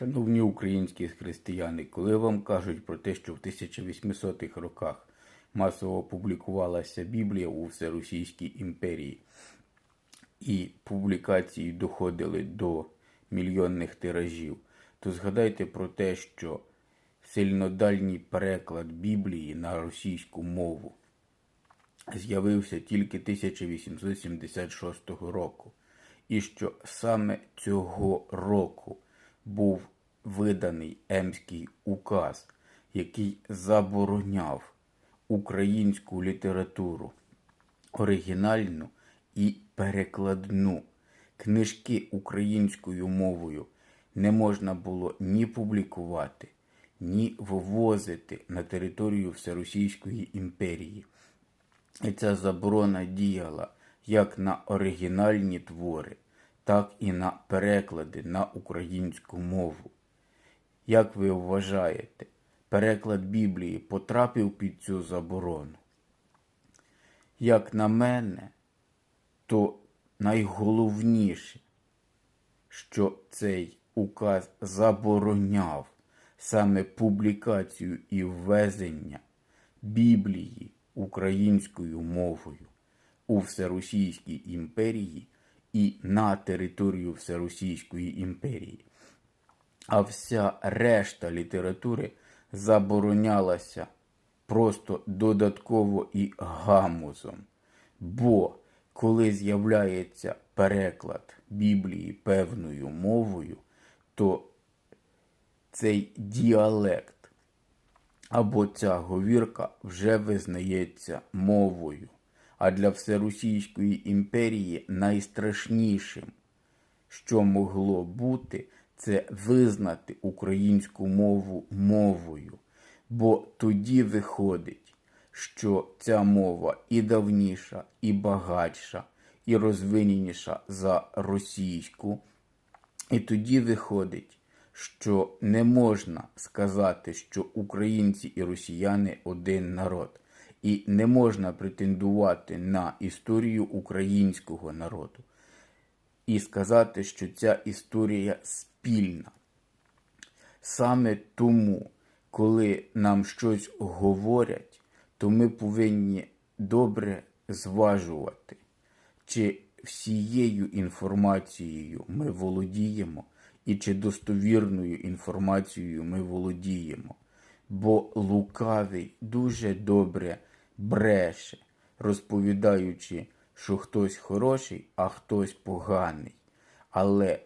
Шановні українські християни, коли вам кажуть про те, що в 1800-х роках масово публікувалася Біблія у Всеросійській імперії, і публікації доходили до мільйонних тиражів, то згадайте про те, що сильнодальній переклад Біблії на російську мову з'явився тільки 1876 року, і що саме цього року був виданий Емський указ, який забороняв українську літературу, оригінальну і перекладну. Книжки українською мовою не можна було ні публікувати, ні вивозити на територію Всеросійської імперії. І ця заборона діяла як на оригінальні твори, так і на переклади на українську мову. Як ви вважаєте, переклад Біблії потрапив під цю заборону? Як на мене, то найголовніше, що цей указ забороняв саме публікацію і ввезення Біблії українською мовою у Всеросійській імперії і на територію Всеросійської імперії. А вся решта літератури заборонялася просто додатково і гамузом. Бо коли з'являється переклад Біблії певною мовою, то цей діалект або ця говірка вже визнається мовою. А для Всеросійської імперії найстрашнішим, що могло бути, це визнати українську мову мовою. Бо тоді виходить, що ця мова і давніша, і багатша, і розвиненіша за російську. І тоді виходить, що не можна сказати, що українці і росіяни один народ, і не можна претендувати на історію українського народу і сказати, що ця історія спільна. Саме тому, коли нам щось говорять, то ми повинні добре зважувати, чи всією інформацією ми володіємо, і чи достовірною інформацією ми володіємо. Бо лукавий дуже добре бреше, розповідаючи, що хтось хороший, а хтось поганий. Але